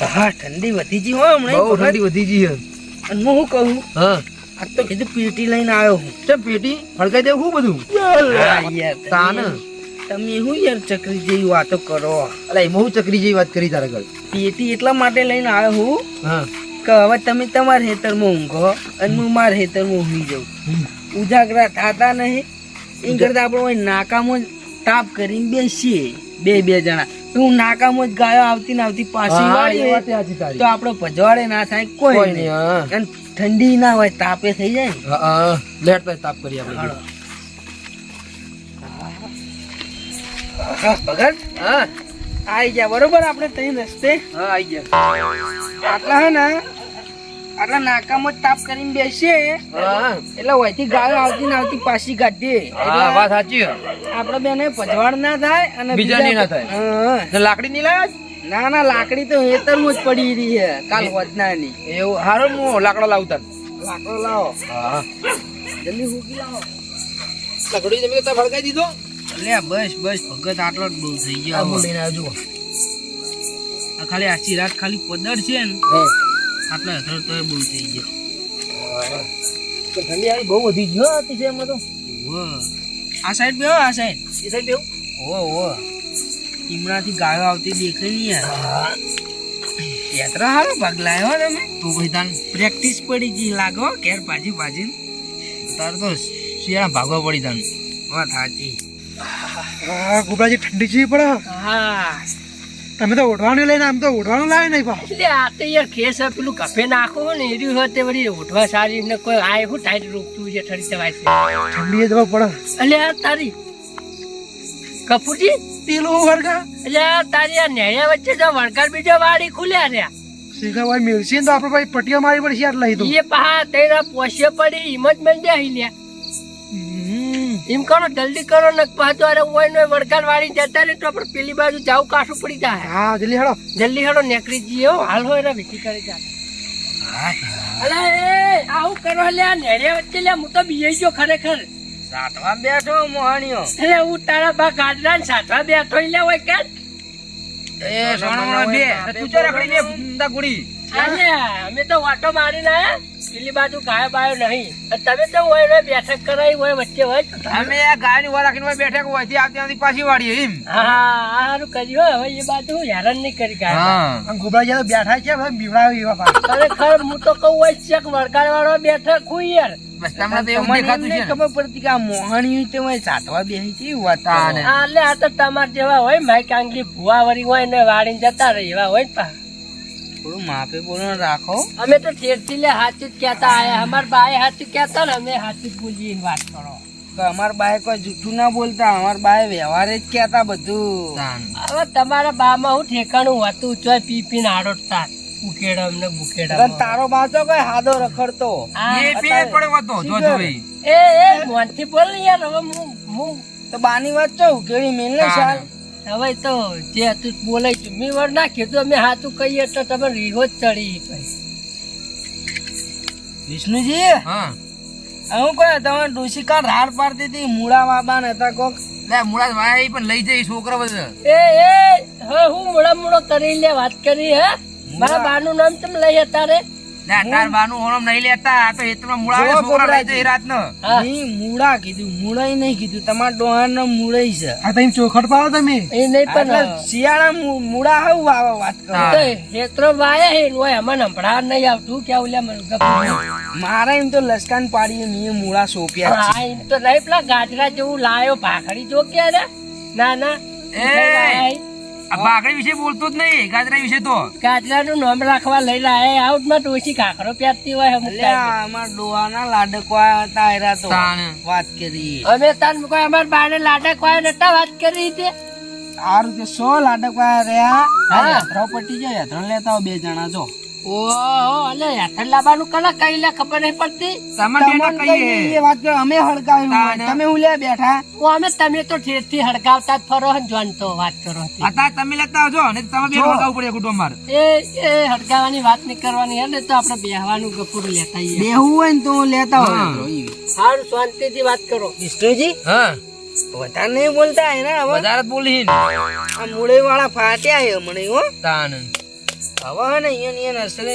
હા ઠંડી વધી ગઈ હો હમણાં બહુ ઠંડી વધી ગઈ અને હું શું કહું? હા. આ તો કીધું પેટી લઈને આવ્યો હું. ચમ પેટી? ફળકાઈ દેવું શું બધું? હા, યાર, તમે- તાને. તમે શું યાર ચકરી જેવી વાતો કરો? અલા એમાં હું ચકરી જેવી વાત કરી તારા ઘર? પેટી એટલા માટે લઈને આવ્યો હું હા. કે હવે તમે તમારા હેતરમાં ઊંઘો અને હું મારા હેતરમાં ઊંઘી જાઉં. ઉજાગરા થતા નહીં. એ કરતા આપણે નાકામાં તાપ કરીને બેસીએ. બે બે જણા. હું નાકામ જ ગાયો આવતી ને આવતી પાછી તારી. તો આપણો ભજવાડે ના થાય કોઈ નહીં. અને ઠંડી ના હોય તાપે થઈ જાય લેટ તો તાપ કરી આપણે. ભગત? હા. આઈ ગયા બરોબર? આપણે તઈ રસ્તે? હા આઈ ગયા. આટલા હે ને? નાકામાં જ તાપ કરીને બેસીએ હા. એટલે વહીથી ગાયો આવતી ને આવતી પાછી કાઢીએ એટલે વાત સાચી આપડે બેને પજવાડ ના થાય અને બીજાની ના થાય. લાકડી નહીં લાયા ના ના લાકડી તો હેતરમાં જ પડી રહી છે કાલ વધનાની એવું હારો હું લાકડો લાવતા લાકડો લાવો. હા. જલ્દી હુકી લાવો. લાકડી જમી તો ફળગાઈ દીધો? લે બસ બસ ભગત આટલો જ બહુ થઈ ગયો. આ હવે. આવજો. આ ખાલી આછી રાત ખાલી પદર છે ને. હા. આટલો હેતર તો બહુ થઈ ગયો. ઠંડી આવી બહુ વધી ગયો છે એમાં તો. આ સાઈડ બેહો આ સાઈડ એ સાઈડ એવું ઓ ઓ ઈમણાથી ગાયો આવતી દેખાય નહીં યાર. યાત્રા હારો ભાગ લાવ્યો તમે તો ભાઈ તાન પ્રેક્ટિસ પડી ગઈ લાગો ઘેર ભાજી ભાજી તાર તો શિયાળા ભાગવા પડી તાન. વાત સાચી. ગોબરાજી ઠંડી જેવી પડે હા. તમે તો ઓઢવાનું લઈને આમ તો ઓઢવાનું લાવે નહીં પા એટલે આ તો યાર ખેસ પેલું કફે નાખો ને એર્યું હોય તે વળી ઉઠવા સારી ને કોઈ આ એવું ટાઈટ રોકતું છે ઠરી જવાય છે. ઠંડી જવા પડે. એટલે આ તારી કપૂરજી? પેલું વળગા? એટલે આ તારી આ નેયા વચ્ચે જો વળકાર બીજો વાડી ખુલ્યા રહ્યા. સીધા ભાઈ મેળસી તો આપણે ભાઈ પટિયા મારી પડશે યાર લઈ દો એ પહા તેના પોસે પડી હિંમત મળી જાય હિલ્યા એમ કરો જલ્દી કરો ને પાછો અરે હોય ને વળકાર વાળી જતા રહે તો આપણે પેલી બાજુ જાવ કાશું પડી જાય. હા જલ્દી હેડો. જલ્દી હેડો નીકળી જઈએ હો. હાલ હોય ને વિકી કરી જાય અલા એ આવું કરો લે આ નેડિયા વચ્ચે લે હું તો બીજે ગયો ખરેખર. સાતવા બેઠો મોહણીઓ. એટલે હું તારા બા ગાજરા ને સાતવા બેઠો લે હોય કે? એ સોણમણો બે. તું ચો રખડી લે ગુડી. અમે તો વાટો મારી ના પેલી બાજુ ગાયો બાયો નહીં. તમે તો હોય બેઠક કરાવી હોય વચ્ચે હોય. અમે આ ગાયની વાર રાખીને બેઠા હોયથી આવતી પાછી વાળી એમ. હા હા સારું કર્યું હવે એ બાજુ હેરાન નહીં કરી ગાય બેઠા છે ભાઈ બીવડાવી એવા ખરેખર હું તો કહું હોય છે કે વળગાડ વાળો બેઠક હું યાર. ને. તમાર જેવા હોય માઇક આંગલી ભુવા વળી હોય ને વાળી જતા રહી એવા હોય ને પા. થોડું માપે બોલો રાખો. અમે તો ઠેરથી લે હાચું જ કહેતા આયા. અમાર બાએ હાચું કહેતા ને અમે હાચું બોલીએ વાત કરો. અમાર બાએ કોઈ જૂઠું ના બોલતા અમાર બાએ વ્યવહારે જ કહેતા બધું. હવે તમારા બામાં હું ઠેકાણું હતું ચોય પી પીને આડોટતા ઉકેડમ ને બુકેડમ પણ તારો બાચો કોઈ હાદો રખડતો? એ પે પડ્યો હતો જો જો એ એ મોનથી બોલ યાર હવે હું હું તો બાની વાત ચો ઉકેડી મેલ ને સાલ હવે તો જે હતું તે બોલાય તું મેં વર ના કીધું અમે હાથું કહીએ તો તમે રીહો જ ચડી વિષ્ણુજી? હા. હું કોઈ તમે ડોશિકા રાડ પાડતી હતી મૂળા બાબા ને હતા કોક. લે મૂળા ભાઈ પણ લઈ જઈ છોકરો બધો. એ એ હું મોડા મોડો કરી લે વાત કરી હે? મારા બાનું નામ તમે લઈ હતા રે તાર નહીં લેતા આ તો હેતરમાં મુળા છોકરા લઈ ગોબરાજી. જઈ રાતનો. હા. નહીં મૂળા કીધું મૂળાઈ નહીં કીધું. તમારા ડોહાર મૂળાઈ છે. આ તો ચોખટ પાડો તમે. એ નહીં પણ શિયાળા મૂળા હાવ વાવા વાત કરો. હેતરો વાયા હે હોય અમને હંભળા નહીં આવતું કે ઓલ્યા મને મારે એમ તો લસકાન પાડી મેં મૂળા સોપ્યા હા એમ તો નહીં પેલા ગાજરા જેવું લાયો ભાખડી જો કે ના ના એ! આ બાકડી વિશે બોલતો જ નહીં ગાજરા વિશે તો. ગાજરા નું નામ રાખવા લઈ લાયા આઉટમાં ડોસી કાકરો પહેરતી હોય અમારા ડોહાના લાડકવા હતા તો. વાત કરી. અમે તાન કોઈ અમાર બાને લાડકવા નતા વાત કરી તે. આ રીતે સો લાડકવા રહ્યા. હા. યાત્રા પટી જાય યાત્રા લેતા હોય બે જણા જો. ઓહો અલે યાત્રા લાવવાનું કલા કઈ લે ખબર નહીં પડતી. તમને તમને બેટા કહીએ. કઈ એ વાત કરો અમે હડકાવ્યું હોય. તાને. તમે બેઠા? ઓ અમે તમે તો ઠેરથી હડકાવતા જ ફરો હન જોનતો વાત કરો તે. તમે લેતા આવજો ને તમે બે વળગાવવું પડે કુટુંબ મારે એ એ હડકાવાની વાત નહીં કરવાની હે ને તો આપણે બેહવાનું ગપુર લેતા બેહવું હોય ને તો લેતા હોય હા. શાંતિ થી સારું શાંતિથી વાત કરો. વિષ્ણુજી? હા. વધારે નહીં બોલતા એના ને વધારે બોલી આ મૂળે વાળા ફાટ્યા હમણાં હો. હવે હે ને અહીંયા અસલ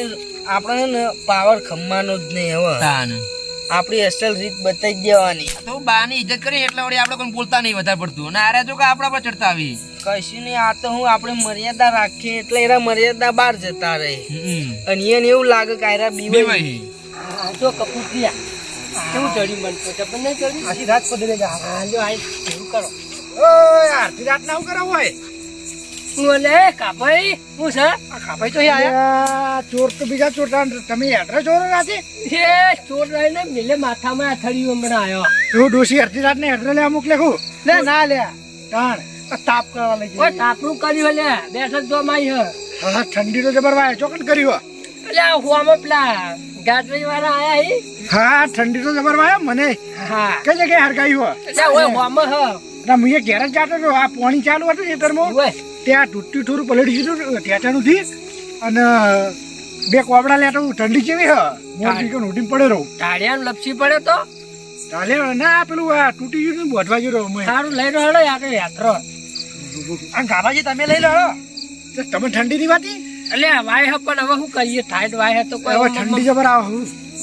આપણે ને પાવર ખમવાનો જ નહીં હવે. આપણી અસલ રીત બતાવી દેવાની. તો બાની ઇજ્જત કરી એટલે વળી આપણે કોઈ બોલતા નહીં વધારે પડતું. અને આરે જો કે આપણા પર ચડતા આવી. કશું નહીં આ તો હું આપણે મર્યાદા રાખીએ એટલે એના મર્યાદા બહાર જતા રહે. અને એને એવું લાગે કે આયરા. આ જો કપૂતિયા કેવું ચડ્યું મન તો જબર નહીં ચડ્યું આખી રાત પડી જા હા જો આ એવું કરો. ઓય આરતી રાત ના કરે હોય? હું કાપાઈ હું છે? આ કાપાઈ તો આયા. ચોર તો બીજા ચોર. તમે એડ્રેસ ચોરો રાતે એ ચોર લઈને મિલે માથામાં અથડ્યું હમણાં આવ્યો તું ડોસી અડધી રાત ને એડ્રેસ લેવા મોકલે ખું લે. ના લે. તાણ. તાપ કરવા લઈ જાય તાપનું કર્યું લે. બેઠક જો માઈ હ. ઠંડી તો જબર વાય ચોકન કર્યું એટલે આ હુઆમાં પેલા ગાજરી વાળા આયા હી? હા ઠંડી તો જબર વાય મને. હા. કઈ જગ્યાએ હરગાયું એટલે ઓય હુઆમાં હ. ના મુએ ઘેર જ જાતો આ પાણી ચાલુ હતું ખેતરમાં. ઓય ત્યાં તૂટતું થોડું પલળી ગયું ત્યાં ટેટાનું થી અને બે કોબડા લેતો ઠંડી કેવી હ. મોટી કે નોટી પડે રહું. ટાળિયાનું લપસી પડે તો? ચાલે ના પેલું આ તૂટી ગયું ને બોધવા ગયું રહું મેં સારું લઈ રહ્યો આગળ યાત્રો. આ ગાભાજી તમે લઈ લો તમે ઠંડી ની વાતી એટલે વાય હ પણ હવે શું કરીએ? ઠાઈટ વાય તો કોઈ હવે ઠંડી જબર આવ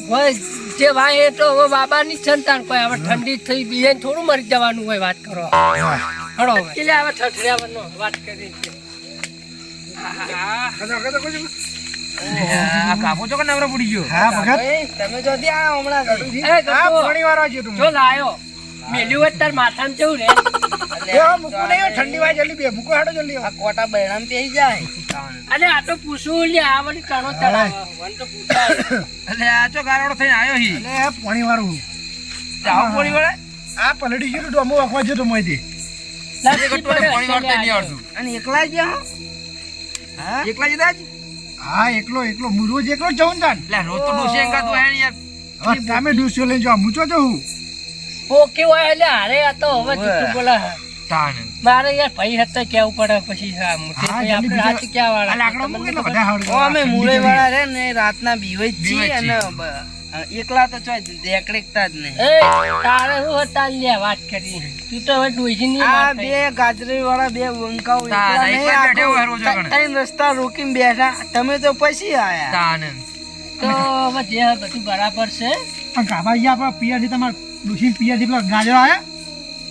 હોય જે વાય એ તો હવે બાબાની જ સંતાન કોઈ હવે ઠંડી થઈ બીજે થોડું મરી જવાનું હોય વાત કરો. હળો હવે એટલે હવે ઠઠરિયાવાનો વાત કરી છે. કાપો છો કે નવરો પડી ગયો. હા ભગત. તમે જો આ હમણાં. હા ગપ્પુ, પાણી વાળો છે જો લાયો. મેલ્યું હોય તાર માથામાં કેવું રે. એ મૂકું નહીં હો, ઠંડી વાય જલ્દી બે. મૂકો હાડો જલ્દી આ કોટા બૈરામ પેઈ જાય. અને આ તો પૂછું લે આ વળી કણો ચડાવે વન તો પૂછાય. એટલે આ ચો ગારોડો થઈને આયો હી? એટલે પાણી વાળું જાવ વળે આ પલડી ગયું તો અમુક અખવા જતો મોયથી અને એકલા જ હા? એકલા જ જ? હા એકલો એકલો. હું રોજ એકલો જ જાઉં તાન. એટલે રોજ તો ડોસી અંગાત હોય યાર. હવે તમે એટલે હારે આ તો હવે બોલે. મારે યાર ભાઈ હતા કેવું પડે પછી હા મુઠી આપણે જલ્દી ક્યાં વાળા? લાકડો મૂકે બધા હાડો. અમે મુળે વાળા રે ને રાતના બીવાઈ જ છીએ અને એકલા તો ચોય દેકડેકતા જ નહીં. એ તારે શું હતા લે વાત કરી. તું તો હવે ડોશીની આ બે ગાજરી વાળા બે વંકાઓ એકલા નહીં, બેઠા જગણ આખું ત્રણ રસ્તા રોકીને બેઠા. તમે તો પછી આયા. તાને. તો હવે જે બધું બરાબર છે. પણ ગાભાજી આપણા પિયરથી તમારા ડૂસી પિયરથી પેલા ગાજરા આયા?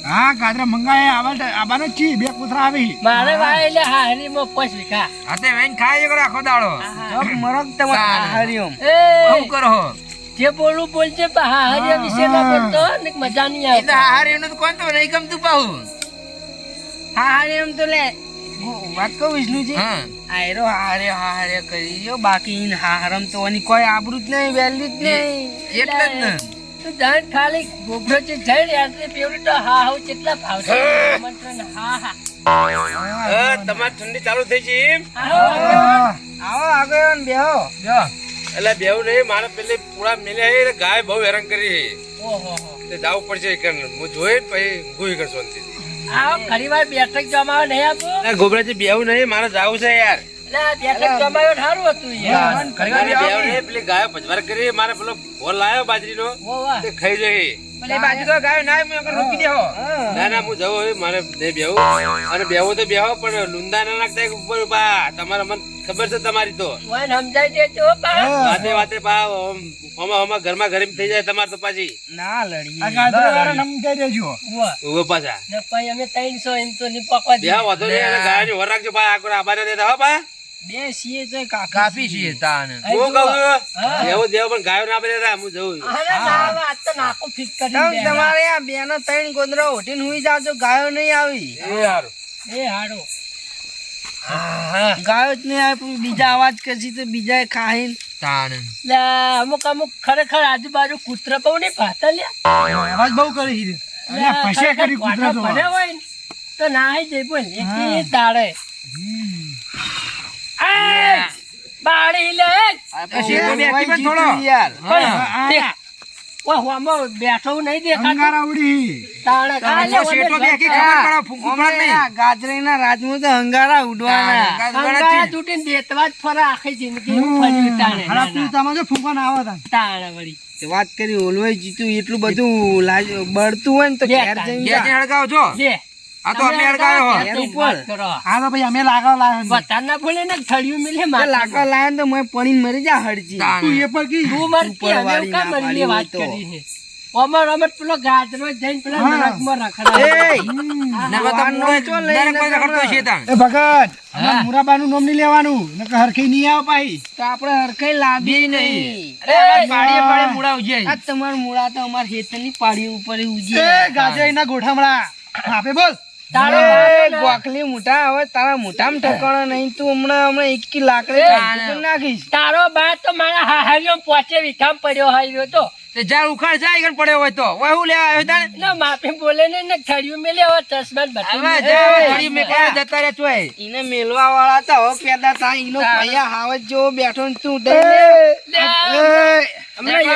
હા ગાજરા મંગાય આવા આવાનો જ બે કુતરા આવી. મારે ભાઈ એટલે હારી મો પછ વિકા તે વેન ખાય છે આખો દાડો? જો મરક તમે તાન. હરિઓમ એ. શું કરો જે બોલું બોલજે પણ વિશે ના બોલતો ને મજા નહીં એ તો આવતી. એનું તો કોણ તો નહીં ગમતું પાહું. હા હરિઓમ તો લે વાત કહું વિષ્ણુજી? આયરો હારે હારે કરી ગયો બાકી હારમ તો એની કોઈ આબરૂ જ નહીં વેલ્યુ જ નહીં. એટલે જ ને. તું જાણ ખાલી જઈ યાત્રી પેવડી તો હા હા કેટલા હા. હા તમારી ઠંડી ચાલુ થઈ છે આવો, આવો. આવો આગળ બેહો. જો એટલે બેવું નહીં મારે પેલી પૂરા મેલે હે ગાય બહુ હેરાન કરી ઓહો હો. તે જાવું પડશે. હું જોઈ ને પછી ગુઈ કરશો. આવો ઘણી વાર બેઠક જમાવો નહીં આપો. ગોબરાજી બેવું નહીં મારે જાવું છે યાર. બેઠક જમાયો સારું હતું યાર ઘણી વાર બેવું નહીં, પેલી ગાયો ભજવાર કરી મારે પેલો ભોર લાવ્યો બાજરીનો. તે ખાઈ જઈ બાજુ તો ગાયો ના મેં આગળ રોકી દેહો. ના ના હું જવું હવે મારે નહીં બેવું અને બેવું તો બેહો પણ લુંદા ના નાખતા ઉપર બા તમારે મને ખબર છે તમારી તો. મને સમજાઈ દેજો વાતે વાતે બા હમા હમા ઘરમાં ગરમ થઈ જાય તમારે તો પાછી. ના લડીએ આ ગાજરા વાળા નમજાઈ દેજો. પાછા. ને અમે એમ તો પકવા વાંધો બા આગળ આબાને દેતા હો બા. બે સીએ તો કાફી તાન. દેવો દેવો પણ ગાયો ના આપી દેતા હું જવું અરે ના હવે તો નાખું ફિટ કરી તમે તમારે આ બેનો ત્રણ ગોદરા ઓઢીને હુઈ જાજો ગાયો નહીં આવી. એ સારું એ હાડો ગાયો જ નહીં આવી બીજા અવાજ કરશી તો બીજા ખાહી તાન. અમુક અમુક ખરેખર આજુબાજુ કૂતરા બહુ નહીં પાતા લ્યા. અવાજ બહુ કરી કૂતરા તો. હોય તો નાહી જાય બોલ એકી દાડે આય! બાળી લે તો યાર. બેઠો નહીં દેખાતું. ગાજરીના રાજમાં હંગારા ઉડવાના. તૂટીને દેતવા જ ફરે આખી જિંદગી. તમે ફૂંકા ના આવા તાણે. વળી. વાત કરી ઓલવાઈ જીતું એટલું બધું બળતું હોય ને તો ઘેર જઈને ઘેર લે આ તો અમે અડકાયો હોય. ઉપર. આ તો ભાઈ અમે લાગવા લાયા. વધારે ના બોલે ને થળિયું મિલે માં. લાકડા લાયા તો મેં પડીને મરી જા હરજી તું એ પર કી તું મર કે અમે કા મરી ના વાત કરી છે. અમર અમર પેલો ગાજરો જઈને પેલા. નરકમાં રખડા એ! નકર તો વાનો મૂળો ચો નરકમાં રખડતો છે તાન. એ ભગત અમાર મુરાબાનું નામ નહીં લેવાનું નકર હરખી નહીં આવે પાહી તો આપણે હરખાઈ લાંબી નહીં. અરે અમાર પાડીએ પાડીએ મૂળા ઉજે. આ તમાર મૂળા તો અમાર ખેતરની પાડી ઉપર ઉજે એ ના ગોઠામડા આપે બોલ. ગોખલી મોટા હવે તારા મોટામાં ઠકાણા નહીં તું હમણાં હમણાં એક લાકડી નાખીશ. તારો બા તો મારા હાહારીઓ પોચે વિખામ પડ્યો હાર્યો તો. તે ઉખાડ જાય ઈકન પડ્યો હોય તો. ઓય હું લેવા આવ્યો તાન? ના માપે બોલે ને ને થળિયું મિલે હવે ચશ્મા જ હવે. જા, મેકવાના જતા ચોય. ઈને મેલવા વાળા તો હવે પેદા થાય ઈનો ભૈયા હાવજ જો બેઠો ને તું ઉડાઈ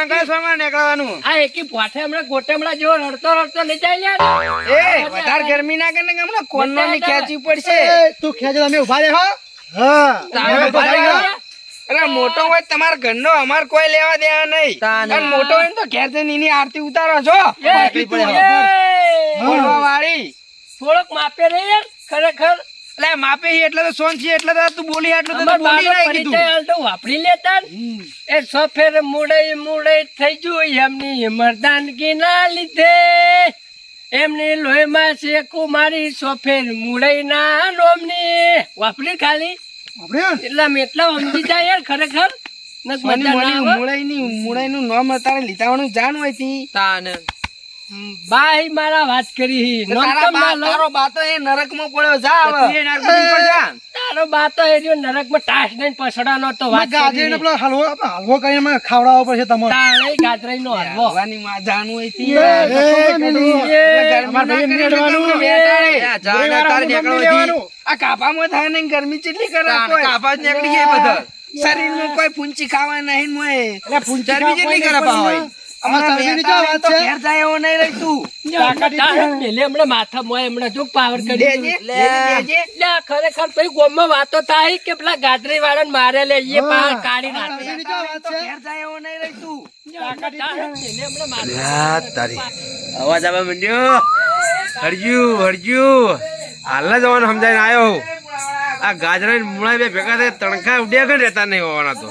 લે. લે, હમણાં નેકળવાનું? એકી- શોમાં નેકળવાનું? આ એકી પોઠે હમણાં ગોટેમડા જેવો રડતો રડતો નહીં જાય લ્યા. એ વધારે ગરમી ના કરે હમણાં કોનનો ની. ખેંચવી પડશે. તું ખેંચે તમે ઊભા રહે. હો. હા તારે તમે ઊભા રહે. રહો. અરે મોટો હોય તમારા ઘરનો અમાર કોઈ લેવા દેવા નહીં. તાને. અને મોટો હોય તો ઘેર જઈને આરતી ઉતારો છો વાળી થોડોક માપે રે યાર ખરેખર. એટલે માપે એટલે તો સોન છે એટલે તો તું બોલી આટલું તો બોલી રહી કીધું પરિચય હાલ તો વાપરી લેતા એ સફેર મુડઈ મુડઈ થઈ ગયું એમની મરદાનગી ના લીધે. એમની લોહીમાં છે કુમારી સફેર મુડઈ ના નોમની. વાપરી ખાલી. એટલા એટલા સમજી જાય યાર ખરેખર. નકની મજા નું નામ અત્યારે લીધાવાનું જાણ હોય તી. તાન. બાઈ મારા વાત કરી. તારા બાતો એ નરકમાં પડ્યો જા એ નારગુજી તારો બા એ રહ્યો નરકમાં ટાસ દઈને પછડાનો તો વાત ગાજરીનો કરી. પેલો હલવો હલવો કરીને ખવડાવવો પડશે તમારે હલવો. માં એ, ના આ ને તારે કાપામાં થાય ને ગરમી કેટલી કરે? કાપા નીકળી જાય બધા. શરીરમાં કોઈ ફૂંચી ખાવા નહીં મોય એટલે ફૂંચી જેટલી કરે પાવ પણ અમારા ચરબીની તો વાત તો છે. ઘેર જાય એવો નહીં રહી તું. પેલે હમણાં માથા મોય હમણાં જો પાવર કરી દેજે, દીધું. દેજે, દેજે. લે આ ખરેખર પછી ગોમમાં વાતો થાય કે પેલા ગાજરી વાળાને મારે લે એ પાવર કાઢી નાખે ચરબીની તો વાત તો છે. ઘેર જાય એવો નહીં રહી તું. પેલે હમણાં માથા અવાજ આવવા માંડ્યો. હરજ્યું હરજ્યું. હાલ જ જવાનું સમજાઈને આવ્યો. આ ગાજરા મૂળા બે ભેગા થાય તણખા ઉડ્યા કઈ રહેતા નહીં હોવાના તો.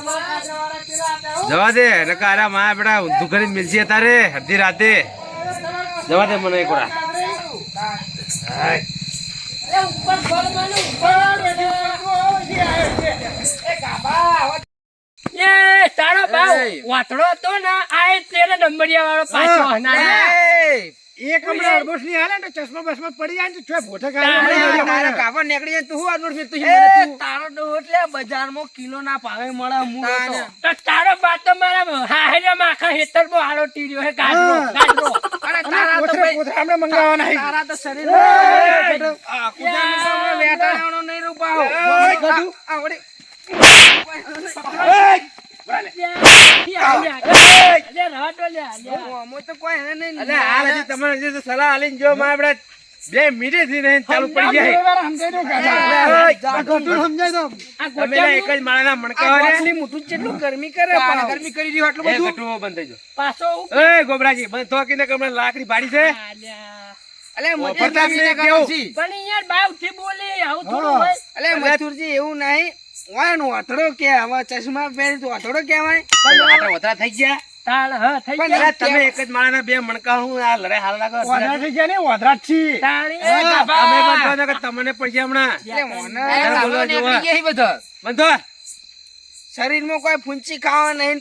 જવા દે નકારા માં આપડા ઊંધું કરીને મિલશે તારે અડધી રાતે. જવા દે મને એક વાર એ તારો ભાવ વાતડો હતો ને આ તેરે નંબરિયા વાળો પાછો. એક હમણાં અડબોસની હાલે ને ચશ્મા બસમાં પડી જાય ને ચોય કાપડ નીકળી જાય તું મને તારો ડોહો એટલે બજારમાં કિલો ના ભાવે મળે હું તો તારો બા તો મારા હાહરિયામાં આખા હેતરમાં હાલો ટીર્યો હે ગાજરો હા. અને અને તારા તો ભાઈ- કોથળે મંગાવવાના છે. તારા તો શરીર આ નહીં. એ, તો તો બે મિનિટથી નહીં ચાલુ પડી જાય. દો એક જ મોટું ગરમી કરે ગરમી કરી રહ્યું આટલું બધું. બંધ થઈ જાઓ. પાછો એ ગોબરાજી બંધ ને લાકડી ભાડી છે. અલ્યા. અલે ઓ, મજૂર- પ્રતાપને કરવાનું કેવું? પણ યાર બાવથી બોલી આવું થોડું હોય. અલે મજૂરજી એવું નહીં. ઓય નો કે આવા ચશ્મા પહેરી તો વાતડો કહેવાય પણ આટા વધારા થઈ ગયા. તાળ હા થઈ ગયા. તમે એક જ માળાના બે મણકા હું આ લડાઈ હાલ લાગો વાદળા થઈ ગયા ને વાદળા જ તાળી એ કાપા. અમે બંધ થો કે તમને પડશે હમણાં. એટલે મોને બધા. શરીરમાં કોઈ ફૂંચી ખાવા નહીં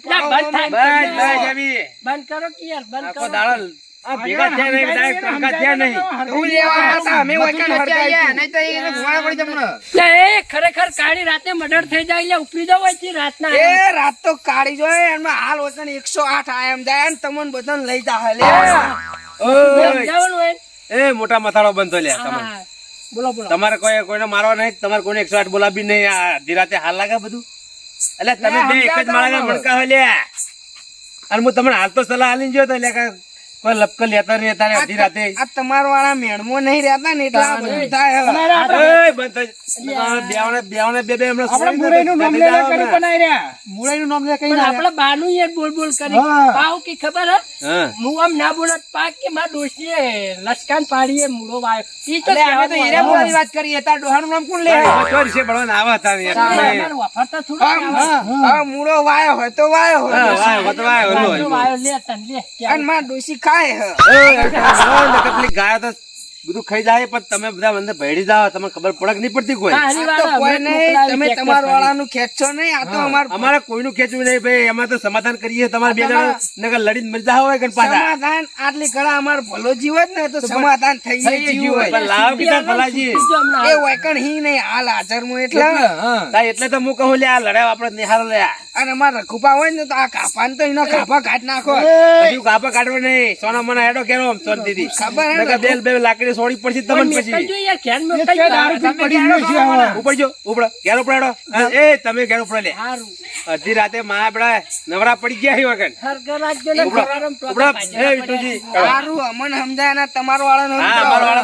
બંધ કરો. કે યાર બંધ કરો. દાડો આ ભેગા થયા નહીં ડાયરેક્ટ ટંકા થયા નહીં. હું લેવા હતા અમે વચન હરગાઈ નહીં તો એને ધુવાડા પડી જમણે. એ ખરેખર કાળી રાતે મર્ડર થઈ જાય એટલે ઉપડી જાવ હોય છે રાતના એ રાત તો કાળી જોય એમાં હાલ વચન એકસો આઠ આયમ જાય ને તમને બધાને લઈ જા લે. ઓય, એ મોટા મથાળો બંધ લ્યા તમે બોલો બોલો. તમારે કોઈ કોઈને મારવા નહીં તમારે કોઈને એકસો આઠ બોલાવી નહીં આ અડધી રાતે હાલ લાગે બધું? એટલે તમે બે એક જ માળાના મણકા હોય લ્યા અને હું તમને હાલ તો સલાહ આલીને જોયો તો એટલે કે કોઈ લપકો લેતા નહીં તારે અડધી રાતે. આ તમારા વાળા મેણમો નહીં રહેતા ને એટલે આ બધું થાય બંધ બેવને બેવને બે બે હમણાં આપણે છોડી મુરઈનું નામ દે, લે લે જાઓ કરી ને. બનાવી રહ્યા. મુરઈનું નામ લે કઈ ના આપણે બાનું યાર બોલ બોલ કરી. પાવ કે ખબર હે? હું. આમ ના બોલત પાક કે મારા ડોશીએ લસકાન પાડીએ મૂળો વાયો. ઈ તો એટલે અમે તો હીરા આવે. વાત કરીએ તાર ડોહાનું નામ કોણ લે? ચોર છે બળવાન આવા હતા ને થોડું હા, મુરો વાયો હોય તો વાયો હોય. વાય, વત વાય, વાયો હોય. વાયો લે તન લે અને માર ડોશી ખાય હે ગાયો તો બધું ખાઈ જાય પણ તમે બધા મને ભેડી જાવ તમને ખબર પડક નહીં પડતી કોઈ. હા, કોઈ નહીં તમે તમારા. વાળાનું ખેંચો નહીં આ તો અમાર અમારે કોઈનું ખેંચવું નહીં ભાઈ અમે તો સમાધાન કરીએ તમારે બે જણા નકર લડીને મરી જાવ હોય કે પાછા. સમાધાન આટલી કળા અમાર ભલો જીવ જ ને તો સમાધાન થઈ જાય જીવ હોય. પણ લાવ કીધા ભલાજી. એ વૈકણ હી નહીં હાલ હાજરમાં એટલે તાય એટલે તો હું કહું લે આ લડાવ આપણે નિહારો લે. અને અમાર રખુપા હોય ને તો આ કાપા તો એનો કાપા કાઢ નાખો. કાપા કાઢવો નહીં. સોના મને હેડો કેરો સોન દીદી ખબર હે લાકડી બેલ બે લાકડી છોડી પડશે તમને પછી. એ ગયું. ઉપર જો ઉપર ઘેર ઉપડાડો એ તમે ઘેર ઉપર લે. હારું. અડધી રાતે માં આપડા નવરા પડી ગયા રાજ્ય ને ઉપડા, ઉપડા, એ. વિઠુજી. સારું અમન સમજાય ને તમારો વાળા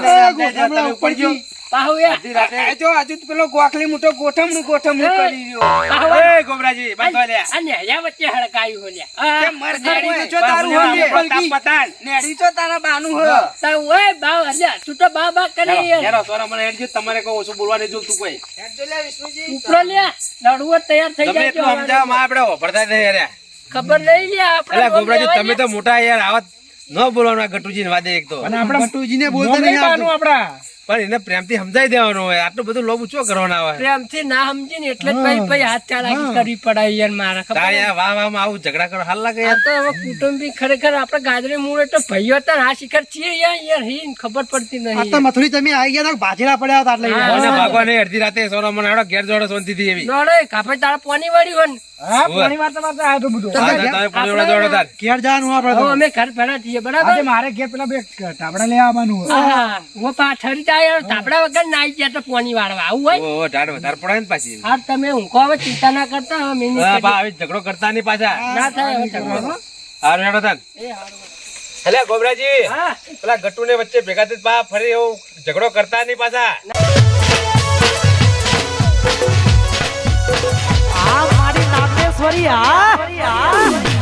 એ, તમે ઉપર જો પાહુ યાર. અડધી રાતે જો હજુ પેલો ગોખલી મોટો ગોઠમણું ગોઠમણું કરી રહ્યો. એ ગોબરાજી બાંધવા લે આ નેહ્યા વચ્ચે હડકાયું હો લ્યા. તે મર આ, જાય તો આ, જો તારું બાબુને હોય આપણો ને. તાપ પતાન. નેડી તો તારા બાનું હોય તા ઓય બાવ અલ્યા, તું તો બા બા કરે હેડો, યાર. હેડો, મને હેડજો, તમારે કોઈ ઓછું બોલવા નહીં જોતું કોઈ. હેડજો લે વિષ્ણુજી. ઉપરો લ્યા, લડવો તૈયાર થઈ તમે જાય એટલું સમજાવો માં આપણે વાપરતા જ નહીં યાર ખબર નહીં લ્યા આપણે એટલે ગોબરાજી તમે તો મોટા યાર આવત ન બોલવાનું ગટુજી ગટુજી વાદે એક તો. અને આપણે બોલતા નહીં બાનું આપડા. પણ એને પ્રેમથી સમજાઈ દેવાનો હોય. આટલું બધું લોભ ઊંચો કરવાના હોય. પ્રેમથી ના સમજી ને એટલે જ ભાઈ પછી હાથ ચાલાકી કરવી પડે યાર મારા ખબર તારે યાર વાહ વાહમાં આવું ઝઘડા કરો હાલ લાગે આ યાર તો હવે કુટુંબી ખરેખર આપણે ગાજરી મૂળ તો ભાઈઓ હતા આ શિખર છીએ યાર યાર હી ખબર પડતી આ નહીં તો મથુરી તમે આવી ગયા તો ભાજેલા પડ્યા હતા એટલે મને ભાગવા નહીં? અડધી રાતે સોનો મને આડો ઘેર જોડો શાંતિથી એવી. નોડે કાપે તારા પોની વાળી હોય ને તમે ને ઊંઘો હવે ચિંતા ના કરતા ઝઘડો કરતા નહીં પાછા. ના થાય. એટલે ગોબરાજી. હા. પેલા ગટુ ને વચ્ચે ભેગા થઈ ફરી એવું ઝઘડો કરતા નહીં પાછા. મહેશ્વરી આ